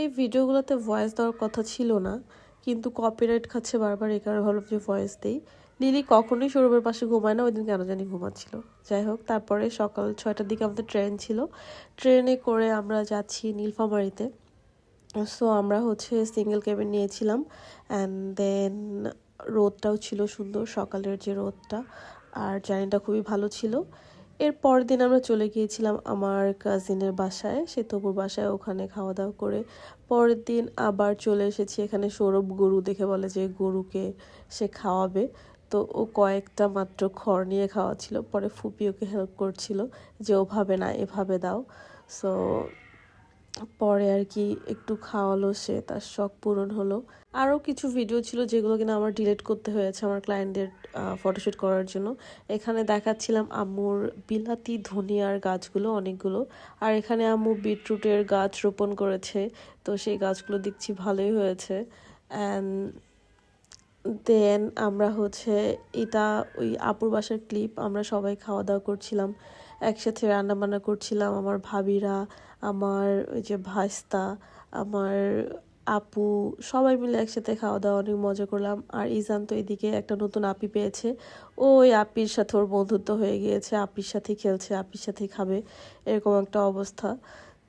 এই ভিডিওগুলোতে ভয়েস দেওয়ার কথা ছিল না, কিন্তু কপিরাইট খাচ্ছে বারবার এই কারণে ভাবলাম যে ভয়েস দেই। লিলি কখনোই সৌরভের পাশে ঘুমায় না ওই দিন কেন জানি ঘুমাচ্ছিল। যাই হোক, তারপরে সকাল ছয়টার দিকে আমাদের ট্রেন ছিল। ট্রেনে করে আমরা যাচ্ছি নীলফামারিতে। সো আমরা হচ্ছে সিঙ্গেল কেবিন নিয়েছিলাম অ্যান্ড দেন রোদটাও ছিল সুন্দর, সকালের যে রোদটা আর জার্নিটা খুবই ভালো ছিল। এর পরের দিন আমরা চলে গিয়েছিলাম আমার কাজিনের বাসায় সে তবুর বাসায়, ওখানে খাওয়া দাওয়া করে। পরের দিন আবার চলে এসেছি এখানে সৌরভ গরু দেখে বলে যে গরুকে সে খাওয়াবে। তো ও কয়েকটা মাত্র খড় নিয়ে খাওয়াচ্ছিল, পরে ফুপি ওকে হেল্প করছিল যে ওভাবে না, এভাবে দাও। সো পরে আর কি একটু খাওয়ালো, সে তার শখ পূরণ হলো। আরও কিছু ভিডিও ছিল যেগুলো কিনা আমার ডিলিট করতে হয়েছে আমার ক্লায়েন্টদের ফটোশ্যুট করার জন্য। এখানে দেখাচ্ছিলাম আম্মুর বিলাতি ধনিয়ার গাছগুলো অনেকগুলো, আর এখানে আম্মু বিটরুটের গাছ রোপণ করেছে। তো সেই গাছগুলো দেখছি ভালোই হয়েছে। অ্যান্ড দেন আমরা হচ্ছে এটা ওই আপুর বাসার ক্লিপ আমরা সবাই খাওয়া দাওয়া করছিলাম। একসাথে রান্নাবান্না করছিলাম আমার ভাবিরা। আমার ওই যে ভাস্তা আমার আপু, সবাই মিলে একসাথে খাওয়া দাওয়া অনেক মজা করলাম। আর ইজান তো এদিকে একটা নতুন আপি পেয়েছে। ও ওই আপির সাথে ওর বন্ধুত্ব হয়ে গিয়েছে। আপির সাথেই খেলছে, আপির সাথেই খাবে, এরকম একটা অবস্থা।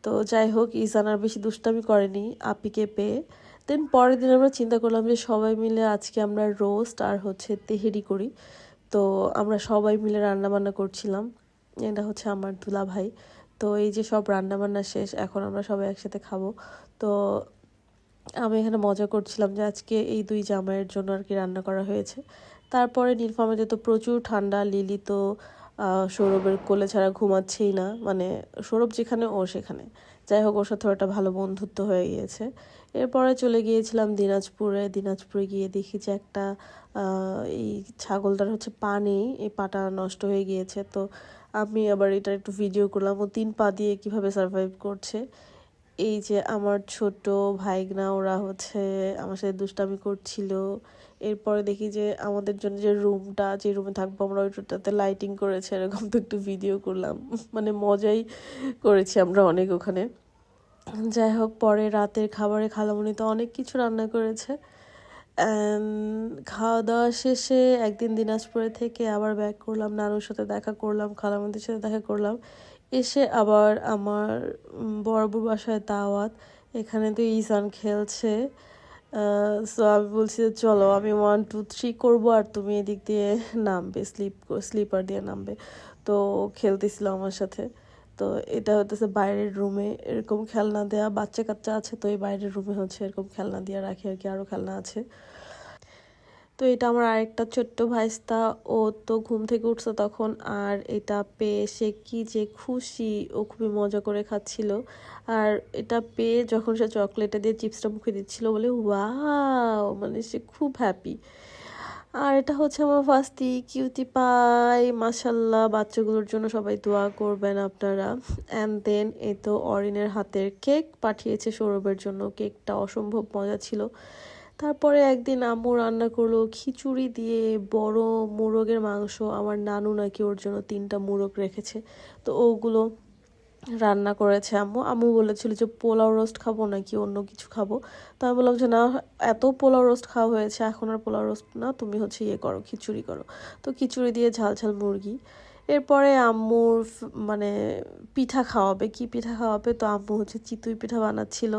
তো যাই হোক, ইজান আর বেশি দুষ্টামি করেনি আপিকে পেয়ে। দেন পরের দিন আমরা চিন্তা করলাম যে সবাই মিলে আজকে আমরা রোস্ট আর হচ্ছে তেহেরি করি। তো আমরা সবাই মিলে রান্না বান্না করছিলাম। এটা হচ্ছে আমার দুলা ভাই তো এই যে সব রান্না বান্না শেষ, এখন আমরা সবাই একসাথে খাব। তো আমি এখানে মজা করছিলাম যে আজকে এই দুই জামাইয়ের জন্য আর কি রান্না করা হয়েছে। তারপরে নীলফামারিতে তো প্রচুর ঠান্ডা, লিলি তো সৌরভের কোলে ছাড়া ঘুমাচ্ছেই না। মানে সৌরভ যেখানে, ও সেখানে। যাই হোক, ওর সাথে একটা ভালো বন্ধুত্ব হয়ে গিয়েছে। এরপরে চলে গিয়েছিলাম দিনাজপুরে। দিনাজপুরে গিয়ে দেখি যে একটা এই ছাগলটার হচ্ছে পা নেই, এই পাটা নষ্ট হয়ে গিয়েছে। তো আমি আবার এটা একটু ভিডিও করলাম। ও তিন পা দিয়ে কীভাবে সার্ভাইভ করছে? এই যে আমার ছোট ভাইগনা, ওরা হচ্ছে আমার সাথে দুষ্টামি করছিল। এরপরে দেখি যে আমাদের জন্য যে রুমটা যে রুমে থাকব আমরা, ওই রুমটাতে লাইটিং করেছে। এরকম তো একটু ভিডিও করলাম। মানে মজাই করেছি আমরা অনেক ওখানে। যাই হোক পরে রাতের খাবারে খালামুনি তো অনেক কিছু রান্না করেছে। খাওয়া দাওয়া শেষে একদিন দিনাজপুরে থেকে আবার ব্যাক করলাম, নানুর সাথে দেখা করলাম খালামুনিদের সাথে দেখা করলাম। এসে আবার আমার বড়বুর বাসায় দাওয়াত। এখানে তো ইসান খেলছে। সো আমি বলছি যে চলো, আমি ওয়ান টু থ্রি করব আর তুমি এদিক দিয়ে নামবে স্লিপ স্লিপার দিয়ে নামবে। তো খেলতেছিল আমার সাথে। তো এটা হতেছে বাইরের রুমে এরকম খেলনা দেয়া, বাচ্চা কাচ্চা আছে তো এই বাইরের রুমে হচ্ছে এরকম খেলনা দিয়ে রাখি আর কি আরও খেলনা আছে। তো এটা আমার আরেকটা ছোট্ট ভাইস্তা, ও তো ঘুম থেকে উঠছে তখন, আর এটা পেয়ে সে কি যে খুশি, ও খুবই মজা করে খাচ্ছিল। আর এটা পেয়ে যখন সে চকলেটটা দিয়ে চিপসটা মুখে দিচ্ছিল বলে ওয়াও মানে সে খুব হ্যাপি আর এটা হচ্ছে আমার ফার্স্টি কিউটি পাই মাসাল্লাহ বাচ্চাগুলোর জন্য সবাই দোয়া করবেন আপনারা। অ্যান্ড দেন এ তো অরিনের হাতের কেক পাঠিয়েছে সৌরভের জন্য। কেকটা অসম্ভব মজা ছিল। তারপরে একদিন আম্মু রান্না করল খিচুড়ি দিয়ে বড় মোরগের মাংস। আমার নানু নাকি ওর জন্য তিনটা মোরগ রেখেছে। তো ওগুলো রান্না করেছে আম্মু। আম্মু বলেছিল যে, পোলাও রোস্ট খাব নাকি অন্য কিছু খাব? তো আমি বললাম যে, না, এত পোলাও রোস্ট খাওয়া হয়েছে, এখন আর পোলাও রোস্ট না, তুমি হচ্ছে ইয়ে করো, খিচুড়ি করো। তো খিচুড়ি দিয়ে ঝাল ঝাল মুরগি। এরপরে আম্মুর মানে পিঠা খাওয়াবে। কি পিঠা খাওয়াবে? তো আম্মু হচ্ছে চিতুই পিঠা বানাচ্ছিল।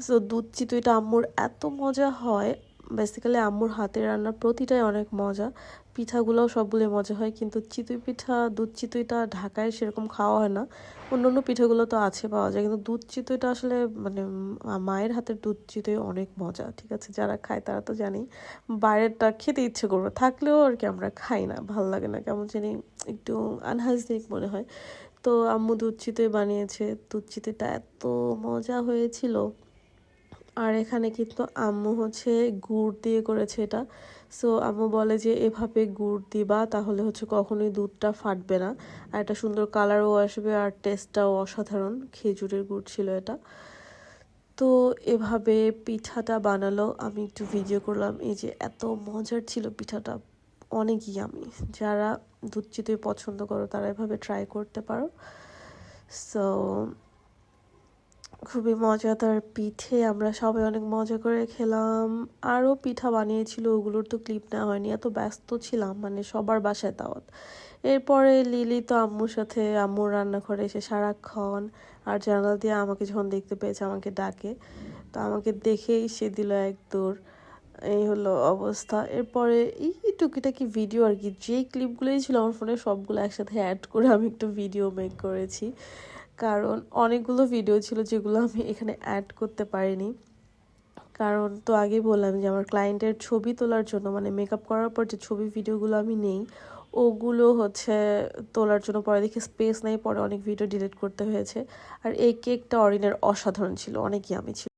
সো দুধ চিতুইটা আম্মুর এত মজা হয়। বেসিক্যালি আম্মুর হাতের রান্নার প্রতিটাই অনেক মজা। পিঠাগুলোও সবগুলোই মজা হয়, কিন্তু চিতুই পিঠা, দুধ চিতুইটা ঢাকায় সেরকম খাওয়া হয় না। অন্য অন্য পিঠাগুলো তো আছে পাওয়া যায়, কিন্তু দুধ চিতুইটা আসলে মানে মায়ের হাতের দুধ চিতুই অনেক মজা, ঠিক আছে? যারা খায় তারা তো জানি, বাইরেরটা খেতে ইচ্ছে করবে, থাকলেও আর কি আমরা খাই না, ভালো লাগে না, কেমন জানি একটু আনহাইজেনিক মনে হয়। তো আম্মু দুধ চিতই বানিয়েছে, দুধ চিতইটা এত মজা হয়েছিল। আর এখানে কিন্তু আম্মু হচ্ছে গুড় দিয়ে করেছে এটা। সো আম্মু বলে যে, এভাবে গুড় দিবা, তাহলে হচ্ছে কখনোই দুধটা ফাটবে না। আর একটা সুন্দর কালারও আসবে আর টেস্টটাও অসাধারণ। খেজুরের গুড় ছিল এটা। তো, এভাবে পিঠাটা বানালো। আমি একটু ভিডিও করলাম। এই যে, এত মজার ছিল পিঠাটা। অনেকই আমি যারা দুধ চিতই পছন্দ করো, তারা এভাবে ট্রাই করতে পারো। সো খুবই মজাদার পিঠে আমরা সবাই অনেক মজা করে খেলাম। আরও পিঠা বানিয়েছিল, ওগুলোর তো ক্লিপ নেওয়া হয়নি। এত ব্যস্ত ছিলাম মানে সবার বাসায় দাওয়াত। এরপরে লিলি তো আম্মুর সাথে, আম্মুর রান্নাঘরে এসে সারাক্ষণ, আর জানালা দিয়ে আমাকে যখন দেখতে পেয়েছে, আমাকে ডাকে। তো আমাকে দেখেই সে দিল এক দৌড়। এই হলো অবস্থা। এরপরে এই টুকিটাকি ভিডিও আর কি, যেই ক্লিপগুলোই ছিল আমার ফোনে সবগুলো একসাথে অ্যাড করে আমি একটু ভিডিও মেক করেছি। কারণ অনেকগুলো ভিডিও ছিল যেগুলো আমি এখানে অ্যাড করতে পারিনি। কারণ তো আগে বললাম যে আমার ক্লায়েন্টের ছবি তোলার জন্য মানে মেকআপ করার পর যে ছবি ভিডিওগুলো আমি নেই, ওগুলো হচ্ছে তোলার জন্য পরে দেখে স্পেস নেই, পরে অনেক ভিডিও ডিলিট করতে হয়েছে। আর এই কেকটা অরিনের অসাধারণ ছিল অনেকই আমি ছিল।